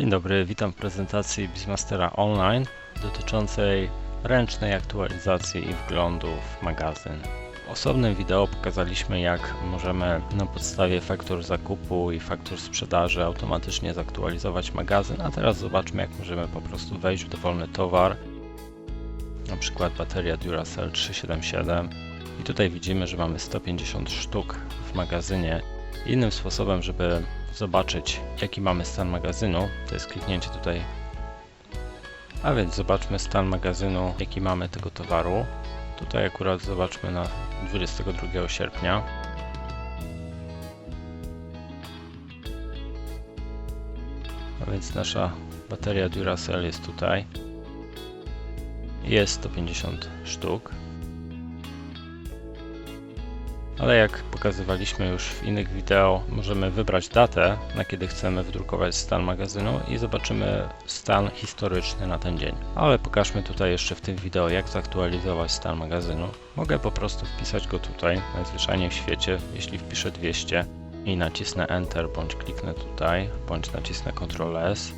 Dzień dobry, witam w prezentacji Bizmastera Online dotyczącej ręcznej aktualizacji i wglądu w magazyn. W osobnym wideo pokazaliśmy jak możemy na podstawie faktur zakupu i faktur sprzedaży automatycznie zaktualizować magazyn, a teraz zobaczmy jak możemy po prostu wejść w dowolny towar, na przykład bateria Duracell 377 i tutaj widzimy, że mamy 150 sztuk w magazynie. Innym sposobem, żeby zobaczyć jaki mamy stan magazynu, to jest kliknięcie tutaj. A więc zobaczmy stan magazynu, jaki mamy tego towaru. Tutaj akurat zobaczmy na 22 sierpnia. A więc nasza bateria Duracell jest tutaj. Jest 150 sztuk. Ale jak pokazywaliśmy już w innych wideo, możemy wybrać datę, na kiedy chcemy wydrukować stan magazynu i zobaczymy stan historyczny na ten dzień. Ale pokażmy tutaj jeszcze w tym wideo, jak zaktualizować stan magazynu. Mogę po prostu wpisać go tutaj, najzwyczajniej w świecie, jeśli wpiszę 200 i nacisnę Enter, bądź kliknę tutaj, bądź nacisnę Ctrl S.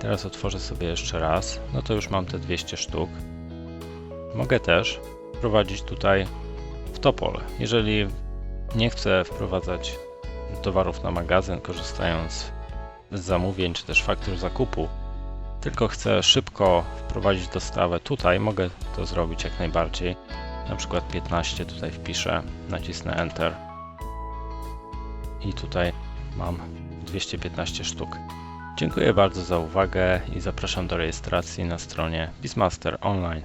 Teraz otworzę sobie jeszcze raz, no to już mam te 200 sztuk. Mogę też wprowadzić tutaj to pole. Jeżeli nie chcę wprowadzać towarów na magazyn, korzystając z zamówień czy też faktur zakupu, tylko chcę szybko wprowadzić dostawę tutaj, mogę to zrobić jak najbardziej. Na przykład 15 tutaj wpiszę, nacisnę Enter i tutaj mam 215 sztuk. Dziękuję bardzo za uwagę i zapraszam do rejestracji na stronie Bizmaster Online.